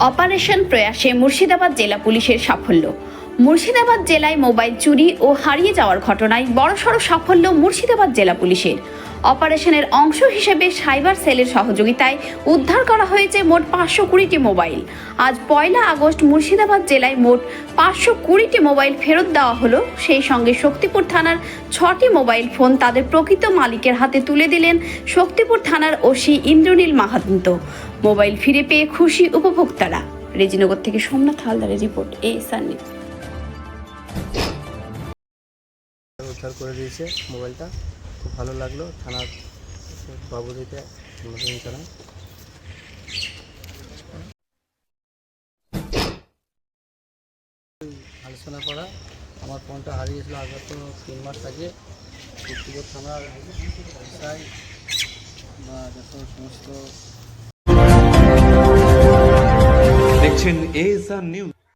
Operation প্রয়াসে মুর্শিদাবাদ জেলা পুলিশের সাফল্য। মুর্শিদাবাদ জেলায় মোবাইল চুরি ও হারিয়ে যাওয়ার ঘটনায় বড়সড় সাফল্য মুর্শিদাবাদ জেলা পুলিশের। অপারেশনের অংশ হিসেবে সাইবার সেলের সহযোগিতায় উদ্ধার করা হয়েছে মোট পাঁচশো কুড়িটি মোবাইল। আজ পয়লা আগস্ট মুর্শিদাবাদ জেলায় মোট পাঁচশো কুড়িটি মোবাইল ফেরত দেওয়া হলো। সেই সঙ্গে শক্তিপুর থানার ছটি মোবাইল ফোন তাদের প্রকৃত মালিকের হাতে তুলে দিলেন শক্তিপুর থানার ওসি ইন্দ্রনীল মাহান্ত মোবাইল ফিরে পেয়ে খুশি উপভোক্তারা। রেজিনগর থেকে সোমনাথ হালদারের রিপোর্ট, এ সান নিউজ। উদ্ধার করে দিয়েছে মোবাইলটা। খুব ভালো লাগল। থানার বাবুদিকে ধন্যবাদ আলোচনা করা। আমার ফোনটা হারিয়েছিল আগে তো তিন মাস আগে। থানার বা যত সমস্ত দেখছেন এএসআর নিউজ